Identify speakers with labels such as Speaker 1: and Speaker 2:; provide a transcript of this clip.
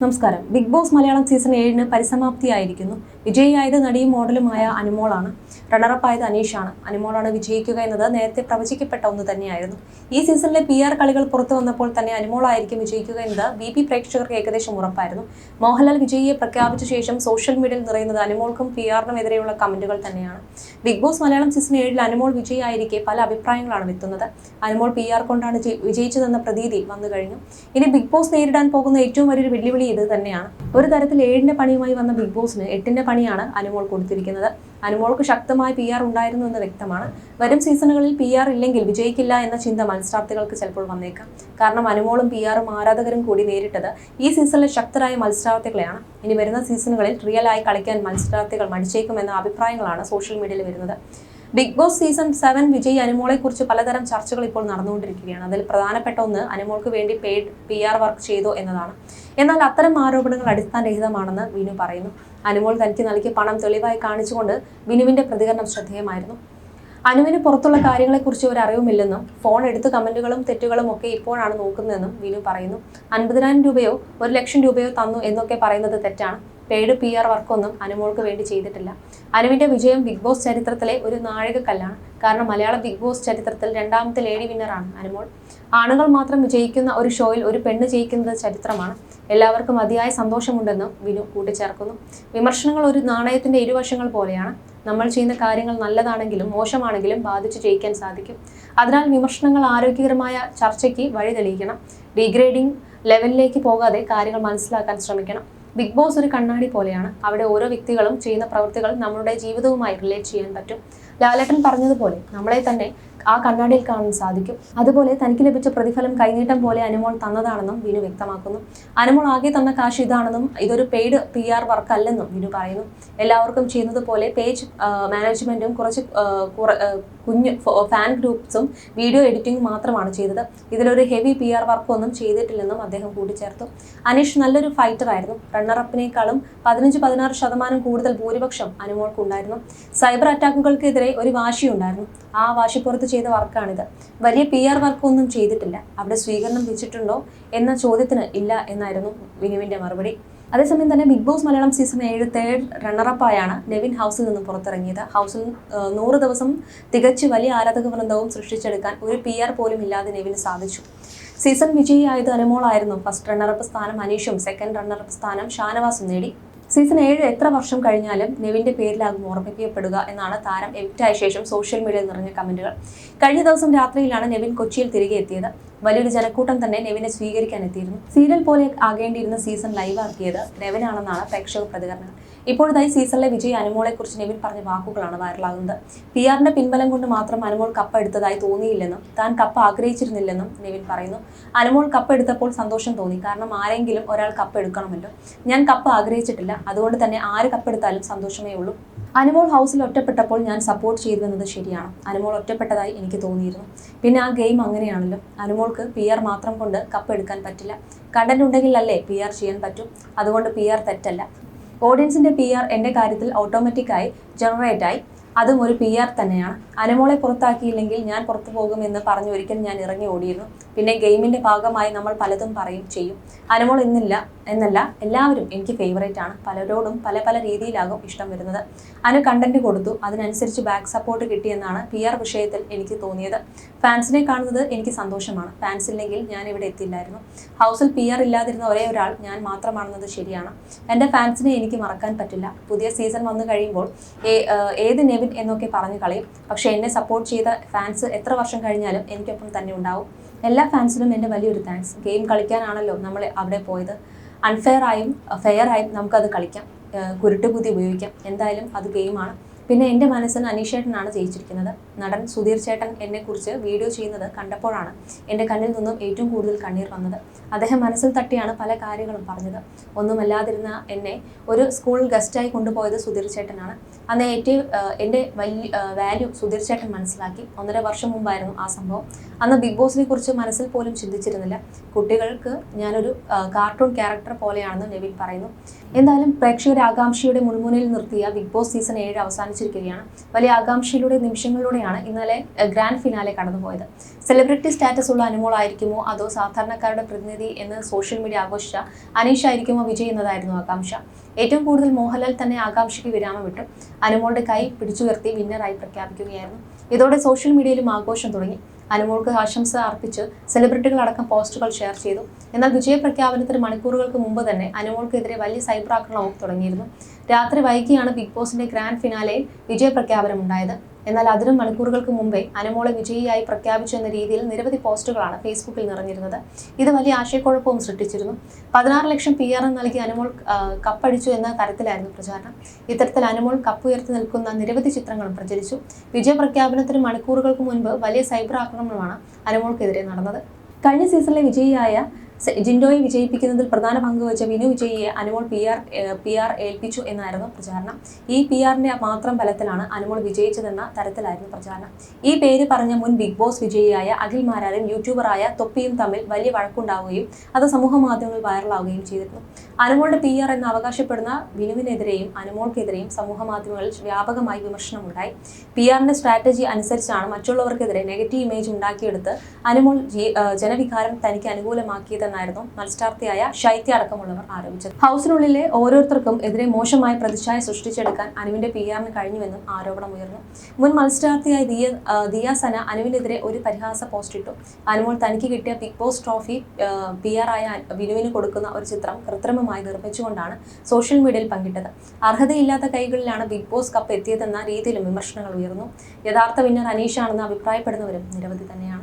Speaker 1: നമസ്കാരം. Big Boss Malayalam season ഏഴിന് പരിസമാപ്തിയായിരിക്കുന്നു. വിജയിയായത് നടിയും മോഡലുമായ അനുമോളാണ്. റണ്ണറപ്പ് ആയത് അനീഷാണ്. അനുമോളാണ് വിജയിക്കുക എന്നത് നേരത്തെ പ്രവചിക്കപ്പെട്ട ഒന്ന് തന്നെയായിരുന്നു. ഈ സീസണിലെ പി ആർ കളികൾ പുറത്തു വന്നപ്പോൾ തന്നെ അനുമോളായിരിക്കും വിജയിക്കുക എന്നത് ബി പി പ്രേക്ഷകർക്ക് ഏകദേശം ഉറപ്പായിരുന്നു. മോഹൻലാൽ വിജയിയെ പ്രഖ്യാപിച്ച ശേഷം സോഷ്യൽ മീഡിയയിൽ നിറയുന്നത് അനുമോൾക്കും പി ആറിനുമെതിരെയുള്ള കമന്റുകൾ തന്നെയാണ്. ബിഗ് ബോസ് മലയാളം സീസൺ ഏഴിൽ അനുമോൾ വിജയിയായിരിക്കെ പല അഭിപ്രായങ്ങളാണ് എത്തുന്നത് അനുമോൾ പി ആർ കൊണ്ടാണ് ജയി- വിജയിച്ചതെന്ന പ്രതീതി വന്നു കഴിഞ്ഞു ഇനി ബിഗ് ബോസ് നേരിടാൻ പോകുന്ന ഏറ്റവും വലിയൊരു വെല്ലുവിളി ഇത് തന്നെയാണ്. ഒരു തരത്തിൽ ഏഴിന്റെ പണിയുമായി വന്ന ബിഗ് ബോസിന് എട്ടിന്റെ പണിയാണ് അനുമോൾ കൊടുത്തിരിക്കുന്നത്. അനുമോൾക്ക് ശക്തമായ പി ആർ ഉണ്ടായിരുന്നു എന്ന് വ്യക്തമാണ്. വരും സീസണുകളിൽ പി ആർ ഇല്ലെങ്കിൽ വിജയിക്കില്ല എന്ന ചിന്ത മത്സരാർത്ഥികൾക്ക് ചിലപ്പോൾ വന്നേക്കാം. കാരണം അനുമോളും പി ആറും ആരാധകരും കൂടി നേരിട്ടത് ഈ സീസണിലെ ശക്തരായ മത്സരാർത്ഥികളെയാണ്. ഇനി വരുന്ന സീസണുകളിൽ റിയലായി കളിക്കാൻ മത്സരാർത്ഥികൾ മടിച്ചേക്കുമെന്ന അഭിപ്രായങ്ങളാണ് സോഷ്യൽ മീഡിയയിൽ വരുന്നത്. ബിഗ് ബോസ് സീസൺ സെവൻ വിജയ് അനുമോളെ കുറിച്ച് പലതരം ചർച്ചകൾ ഇപ്പോൾ നടന്നുകൊണ്ടിരിക്കുകയാണ്. അതിൽ പ്രധാനപ്പെട്ട ഒന്ന് അനുമോൾക്ക് വേണ്ടി പെയ്ഡ് പി ആർ വർക്ക് ചെയ്തു എന്നതാണ്. എന്നാൽ അത്തരം ആരോപണങ്ങൾ അടിസ്ഥാനരഹിതമാണെന്ന് വിനു പറയുന്നു. അനുമോൾ തനിക്ക് നൽകിയ പണം തെളിവായി കാണിച്ചുകൊണ്ട് വിനുവിന്റെ പ്രതികരണം ശ്രദ്ധേയമായിരുന്നു. അനുവിന് പുറത്തുള്ള കാര്യങ്ങളെക്കുറിച്ച് ഒരു അറിവുമില്ലെന്നും ഫോൺ എടുത്ത് കമന്റുകളും തെറ്റുകളും ഒക്കെ ഇപ്പോഴാണ് നോക്കുന്നതെന്നും വിനു പറയുന്നു. അൻപതിനായിരം രൂപയോ ഒരു ലക്ഷം രൂപയോ തന്നു എന്നൊക്കെ പറയുന്നത് തെറ്റാണ്. പെയ്ഡ് പി ആർ വർക്കൊന്നും അനുമോൾക്ക് വേണ്ടി ചെയ്തിട്ടില്ല. അനുവിന്റെ വിജയം ബിഗ് ബോസ് ചരിത്രത്തിലെ ഒരു നാഴികക്കല്ലാണ്. കാരണം മലയാള ബിഗ് ബോസ് ചരിത്രത്തിൽ രണ്ടാമത്തെ ലേഡി വിന്നറാണ് അനുമോൾ. ആണുങ്ങൾ മാത്രം വിജയിക്കുന്ന ഒരു ഷോയിൽ ഒരു പെണ്ണ് ജയിക്കുന്നത് ചരിത്രമാണ്. എല്ലാവർക്കും അതിയായ സന്തോഷമുണ്ടെന്നും വിനു കൂട്ടിച്ചേർക്കുന്നു. വിമർശനങ്ങൾ ഒരു നാണയത്തിന്റെ ഇരുവശങ്ങൾ പോലെയാണ്. നമ്മൾ ചെയ്യുന്ന കാര്യങ്ങൾ നല്ലതാണെങ്കിലും മോശമാണെങ്കിലും ബാധിച്ചു ജയിക്കാൻ സാധിക്കും. അതിനാൽ വിമർശനങ്ങൾ ആരോഗ്യകരമായ ചർച്ചയ്ക്ക് വഴി തെളിയിക്കണം. ഡീഗ്രേഡിംഗ് ലെവലിലേക്ക് പോകാതെ കാര്യങ്ങൾ മനസ്സിലാക്കാൻ ശ്രമിക്കണം. ബിഗ് ബോസ് ഒരു കണ്ണാടി പോലെയാണ്. അവിടെ ഓരോ വ്യക്തികളും ചെയ്യുന്ന പ്രവൃത്തികൾ നമ്മുടെ ജീവിതവുമായി റിലേറ്റ് ചെയ്യാൻ പറ്റും. ലാലേട്ടൻ പറഞ്ഞതുപോലെ നമ്മളെ തന്നെ ആ കണ്ണാടിയിൽ കാണാൻ സാധിക്കും. അതുപോലെ തനിക്ക് ലഭിച്ച പ്രതിഫലം കൈനീട്ടം പോലെ അനുമോൾ തന്നതാണെന്നും വിനു വ്യക്തമാക്കുന്നു. അനുമോൾ ആകെ തന്ന കാശ് ഇതാണെന്നും ഇതൊരു പെയ്ഡ് പി ആർ വർക്ക് അല്ലെന്നും വിനു പറയുന്നു. എല്ലാവർക്കും ചെയ്യുന്നത് പോലെ പേജ് മാനേജ്മെന്റും കുറച്ച് കുഞ്ഞു ഫാൻ ഗ്രൂപ്പ്സും വീഡിയോ എഡിറ്റിംഗ് മാത്രമാണ് ചെയ്തത്. ഇതിലൊരു ഹെവി പി ആർ വർക്കൊന്നും ചെയ്തിട്ടില്ലെന്നും അദ്ദേഹം കൂട്ടിച്ചേർത്തു. അനീഷ് നല്ലൊരു ഫൈറ്റർ ആയിരുന്നു. റണ്ണർ റണ്ണറപ്പിനേക്കാളും പതിനഞ്ച് പതിനാറ് ശതമാനം കൂടുതൽ ഭൂരിപക്ഷം അനുമോൾക്കുണ്ടായിരുന്നു. സൈബർ അറ്റാക്കുകൾക്കെതിരെ ഒരു വാശി ഉണ്ടായിരുന്നു ആ വാശിപ്പുറത്ത് ചെയ്ത വർക്കാണിത് വലിയ പി ആർ വർക്കൊന്നും ചെയ്തിട്ടില്ല. അവിടെ സ്വീകരണം വെച്ചിട്ടുണ്ടോ എന്ന ചോദ്യത്തിന് ഇല്ല എന്നായിരുന്നു വിനുവിന്റെ മറുപടി. അതേസമയം തന്നെ ബിഗ് ബോസ് മലയാളം സീസൺ ഏഴ് തേർഡ് റണ്ണറപ്പായാണ് നെവിൻ ഹൗസിൽ നിന്നും പുറത്തിറങ്ങിയത്. ഹൗസിൽ നൂറ് ദിവസം തികച്ച് വലിയ ആരാധക വൃന്ദവും സൃഷ്ടിച്ചെടുക്കാൻ ഒരു പി ആർ പോലും ഇല്ലാതെ നെവിന് സാധിച്ചു. സീസൺ വിജയിയായത് അനുമോളായിരുന്നു. ഫസ്റ്റ് റണ്ണറപ്പ് സ്ഥാനം അനീഷും സെക്കൻഡ് റണ്ണറപ്പ് സ്ഥാനം ഷാനവാസും നേടി. സീസൺ ഏഴ് എത്ര വർഷം കഴിഞ്ഞാലും നെവിന്റെ പേരിലാകും ഓർമ്മിക്കപ്പെടുക എന്നാണ് താരം എവിക്റ്റായ ശേഷം സോഷ്യൽ മീഡിയയിൽ നിറഞ്ഞ കമന്റുകൾ കഴിഞ്ഞ ദിവസം രാത്രിയിലാണ് നെവിൻ കൊച്ചിയിൽ തിരികെ എത്തിയത്. വലിയൊരു ജനക്കൂട്ടം തന്നെ നെവിനെ സ്വീകരിക്കാൻ എത്തിയിരുന്നു. സീരിയൽ പോലെ ആകേണ്ടിയിരുന്ന സീസൺ ലൈവ് ആക്കിയത് നെവിനാണെന്നാണ് പ്രേക്ഷക പ്രതികരണങ്ങൾ ഇപ്പോഴതായി സീസണിലെ വിജയ് അനുമോളെ കുറിച്ച് നെവിൻ പറഞ്ഞ വാക്കുകളാണ് വൈറലാകുന്നത്. പി ആറിന്റെ പിൻബലം കൊണ്ട് മാത്രം അനുമോൾ കപ്പ് എടുത്തതായി തോന്നിയില്ലെന്നും താൻ കപ്പ് ആഗ്രഹിച്ചിരുന്നില്ലെന്നും നെവിൻ പറയുന്നു. അനുമോൾ കപ്പ് എടുത്തപ്പോൾ സന്തോഷം തോന്നി. കാരണം ആരെങ്കിലും ഒരാൾ കപ്പ് എടുക്കണമല്ലോ. ഞാൻ കപ്പ് ആഗ്രഹിച്ചിട്ടില്ല. അതുകൊണ്ട് തന്നെ ആര് കപ്പെടുത്താലും സന്തോഷമേ ഉള്ളൂ. അനുമോൾ ഹൗസിൽ ഒറ്റപ്പെട്ടപ്പോൾ ഞാൻ സപ്പോർട്ട് ചെയ്തിരുന്നത് ശരിയാണ്. അനുമോൾ ഒറ്റപ്പെട്ടതായി എനിക്ക് തോന്നിയിരുന്നു. പിന്നെ ആ ഗെയിം അങ്ങനെയാണല്ലോ. അനുമോൾക്ക് പി ആർ മാത്രം കൊണ്ട് കപ്പ് എടുക്കാൻ പറ്റില്ല. കണ്ടന്റ് ഉണ്ടെങ്കിലല്ലേ പി ആർ ചെയ്യാൻ പറ്റും. അതുകൊണ്ട് പി ആർ തെറ്റല്ല. ഓഡിയൻസിന്റെ പി ആർ എന്റെ കാര്യത്തിൽ ഓട്ടോമാറ്റിക്കായി ജനറേറ്റ് ആയി. അതും ഒരു പി ആർ തന്നെയാണ്. അനമോളെ പുറത്താക്കിയില്ലെങ്കിൽ ഞാൻ പുറത്തു പോകുമെന്ന് പറഞ്ഞ് ഒരിക്കൽ ഞാൻ ഇറങ്ങി ഓടിയിരുന്നു. പിന്നെ ഗെയിമിന്റെ ഭാഗമായി നമ്മൾ പലതും പറയും ചെയ്യും. അനമോൾ എന്നില്ല എന്നല്ല എല്ലാവരും എനിക്ക് ഫേവറേറ്റ് ആണ്. പലരോടും പല പല രീതിയിലാകും ഇഷ്ടം വരുന്നത്. അനു കണ്ടന്റ് കൊടുത്തു. അതിനനുസരിച്ച് ബാക്ക് സപ്പോർട്ട് കിട്ടിയെന്നാണ് പി ആർ വിഷയത്തിൽ എനിക്ക് തോന്നിയത്. ഫാൻസിനെ കാണുന്നത് എനിക്ക് സന്തോഷമാണ്. ഫാൻസ് ഇല്ലെങ്കിൽ ഞാൻ ഇവിടെ എത്തില്ലായിരുന്നു. ഹൗസിൽ പി ആർ ഇല്ലാതിരുന്ന ഒരേ ഒരാൾ ഞാൻ മാത്രമാണെന്നത് ശരിയാണ്. എന്റെ ഫാൻസിനെ എനിക്ക് മറക്കാൻ പറ്റില്ല. പുതിയ സീസൺ വന്നു കഴിയുമ്പോൾ ഏത് നെവിൻ എന്നൊക്കെ പറഞ്ഞു കളയും. പക്ഷെ എന്നെ സപ്പോർട്ട് ചെയ്ത ഫാൻസ് എത്ര വർഷം കഴിഞ്ഞാലും എനിക്കൊപ്പം തന്നെ ഉണ്ടാവും. എല്ലാ ഫാൻസിനും എന്റെ വലിയൊരു താങ്ക്സ് ഗെയിം കളിക്കാനാണല്ലോ നമ്മൾ അവിടെ പോയത്. ഫെയർ ആയും നമുക്കത് കളിക്കാം. കുരുട്ടുബുദ്ധി ഉപയോഗിക്കാം. എന്തായാലും അത് ഗെയിമാണ് പിന്നെ എന്റെ മനസ്സിന് അനീഷേട്ടനാണ് ജയിച്ചിരിക്കുന്നത്. നടൻ സുധീർ ചേട്ടൻ എന്നെക്കുറിച്ച് വീഡിയോ ചെയ്യുന്നത് കണ്ടപ്പോഴാണ് എന്റെ കണ്ണിൽ നിന്നും ഏറ്റവും കൂടുതൽ കണ്ണീർ വന്നത്. അദ്ദേഹം മനസ്സിൽ തട്ടിയാണ് പല കാര്യങ്ങളും പറഞ്ഞത്. ഒന്നുമല്ലാതിരുന്ന എന്നെ ഒരു സ്കൂൾ ഗസ്റ്റായി കൊണ്ടുപോയത് സുധീർ ചേട്ടനാണ്. അന്ന് ഏറ്റവും എന്റെ വലിയ വാല്യൂ സുധീർ ചേട്ടൻ മനസ്സിലാക്കി. ഒന്നര വർഷം മുമ്പായിരുന്നു ആ സംഭവം. അന്ന് ബിഗ് ബോസിനെ കുറിച്ച് മനസ്സിൽ പോലും ചിന്തിച്ചിരുന്നില്ല. കുട്ടികൾക്ക് ഞാനൊരു കാർട്ടൂൺ ക്യാരക്ടർ പോലെയാണെന്ന് നെവിൻ പറയുന്നു. എന്തായാലും പ്രേക്ഷകരെ ആകാംക്ഷയുടെ മുൾമുനയിൽ നിർത്തിയ ബിഗ് ബോസ് സീസൺ ഏഴ് അവസാനിച്ചിരിക്കുകയാണ്. വലിയ ആകാംക്ഷയിലൂടെ നിമിഷങ്ങളിലൂടെയാണ് ഇന്നലെ ഗ്രാൻഡ് ഫിനാലെ കടന്നുപോയത്. സെലിബ്രിറ്റി സ്റ്റാറ്റസ് ഉള്ള അനുമോളായിരിക്കുമോ അതോ സാധാരണക്കാരുടെ പ്രതിനിധി എന്ന് സോഷ്യൽ മീഡിയ ആഘോഷിച്ച അനീഷ് ആയിരിക്കുമോ? വിജയ് എന്നതായിരുന്നു ആകാംക്ഷ. ഏറ്റവും കൂടുതൽ മോഹൻലാൽ തന്നെ ആകാംക്ഷയ്ക്ക് വിരാമം വിട്ടു അനുമോളുടെ കൈ പിടിച്ചുയർത്തി വിന്നറായി പ്രഖ്യാപിക്കുകയായിരുന്നു. ഇതോടെ സോഷ്യൽ മീഡിയയിലും ആഘോഷം തുടങ്ങി. അനുമോൾക്ക് ആശംസ അർപ്പിച്ച് സെലിബ്രിറ്റികളടക്കം പോസ്റ്റുകൾ ഷെയർ ചെയ്തു. എന്നാൽ വിജയപ്രഖ്യാപനത്തിന് മണിക്കൂറുകൾക്ക് മുമ്പ് തന്നെ അനുമോൾക്കെതിരെ വലിയ സൈബർ ആക്രമണവും തുടങ്ങിയിരുന്നു. രാത്രി വൈകിയാണ് ബിഗ് ബോസിന്റെ ഗ്രാൻഡ് ഫിനാലയിൽ വിജയപ്രഖ്യാപനം ഉണ്ടായത് എന്നാൽ അതിനും മണിക്കൂറുകൾക്ക് മുമ്പേ അനുമോളെ വിജയിയായി പ്രഖ്യാപിച്ചു എന്ന രീതിയിൽ നിരവധി പോസ്റ്റുകളാണ് ഫേസ്ബുക്കിൽ നിറഞ്ഞിരുന്നത്. ഇത് വലിയ ആശയക്കുഴപ്പവും സൃഷ്ടിച്ചിരുന്നു. പതിനാറ് ലക്ഷം പി ആർ നൽകി അനുമോൾ കപ്പടിച്ചു എന്ന തരത്തിലായിരുന്നു പ്രചാരണം. ഇത്തരത്തിൽ അനുമോൾ കപ്പുയർത്തി നിൽക്കുന്ന നിരവധി ചിത്രങ്ങളും പ്രചരിച്ചു. വിജയ പ്രഖ്യാപനത്തിന് മണിക്കൂറുകൾക്ക് മുൻപ് വലിയ സൈബർ ആക്രമണമാണ് അനുമോൾക്കെതിരെ നടന്നത്. കഴിഞ്ഞ സീസണിലെ വിജയിയായ ജിൻഡോയെ വിജയിപ്പിക്കുന്നതിൽ പ്രധാന പങ്ക് വഹിച്ച വിനു വിജയിയെ Anumol P R P R ഏൽപ്പിച്ചു എന്നായിരുന്നു പ്രചാരണം. ഈ പി ആറിന്റെ മാത്രം ബലത്തിലാണ് അനുമോൾ വിജയിച്ചതെന്ന തരത്തിലായിരുന്നു പ്രചാരണം. ഈ പേര് പറഞ്ഞ മുൻ ബിഗ് ബോസ് വിജയിയായ അഖിൽ മാരാരും യൂട്യൂബറായ തൊപ്പിയും തമ്മിൽ വലിയ വഴക്കുണ്ടാവുകയും അത് സമൂഹ മാധ്യമങ്ങളിൽ വൈറലാവുകയും ചെയ്തിരുന്നു. അനുമോളുടെ പി ആർ എന്ന് അവകാശപ്പെടുന്ന വിനുവിനെതിരെയും അനുമോൾക്കെതിരെയും സമൂഹ മാധ്യമങ്ങളിൽ വ്യാപകമായി വിമർശനമുണ്ടായി. പി ആറിന്റെ സ്ട്രാറ്റജി അനുസരിച്ചാണ് മറ്റുള്ളവർക്കെതിരെ നെഗറ്റീവ് ഇമേജ് ഉണ്ടാക്കിയെടുത്ത് അനുമോൾ ജനവികാരം തനിക്ക് അനുകൂലമാക്കിയതെന്നായിരുന്നു മത്സരാർത്ഥിയായ ശൈത്യ അടക്കമുള്ളവർ ആരോപിച്ചത്. ഹൗസിനുള്ളിലെ ഓരോരുത്തർക്കും എതിരെ മോശമായ പ്രതിച്ഛായ സൃഷ്ടിച്ചെടുക്കാൻ അനുവിന്റെ പി ആറിന് കഴിഞ്ഞുവെന്നും ആരോപണം ഉയർന്നു. മുൻ മത്സരാർത്ഥിയായ ദിയ ദിയാസന അനുവിനെതിരെ ഒരു പരിഹാസ പോസ്റ്റ് ഇട്ടു അനുമോൾ തനിക്ക് കിട്ടിയ ബിഗ് ബോസ് ട്രോഫി പി ആയ വിനുവിന് കൊടുക്കുന്ന ഒരു ചിത്രം കൃത്രിമമായി നിർമ്മിച്ചുകൊണ്ടാണ് സോഷ്യൽ മീഡിയയിൽ പങ്കിട്ടത്. അർഹതയില്ലാത്ത കൈകളിലാണ് ബിഗ് ബോസ് കപ്പ് എത്തിയതെന്ന രീതിയിലും വിമർശനങ്ങൾ ഉയർന്നു. യഥാർത്ഥ വിന്നർ അനീഷാണെന്ന് അഭിപ്രായപ്പെടുന്നവരും നിരവധി തന്നെയാണ്.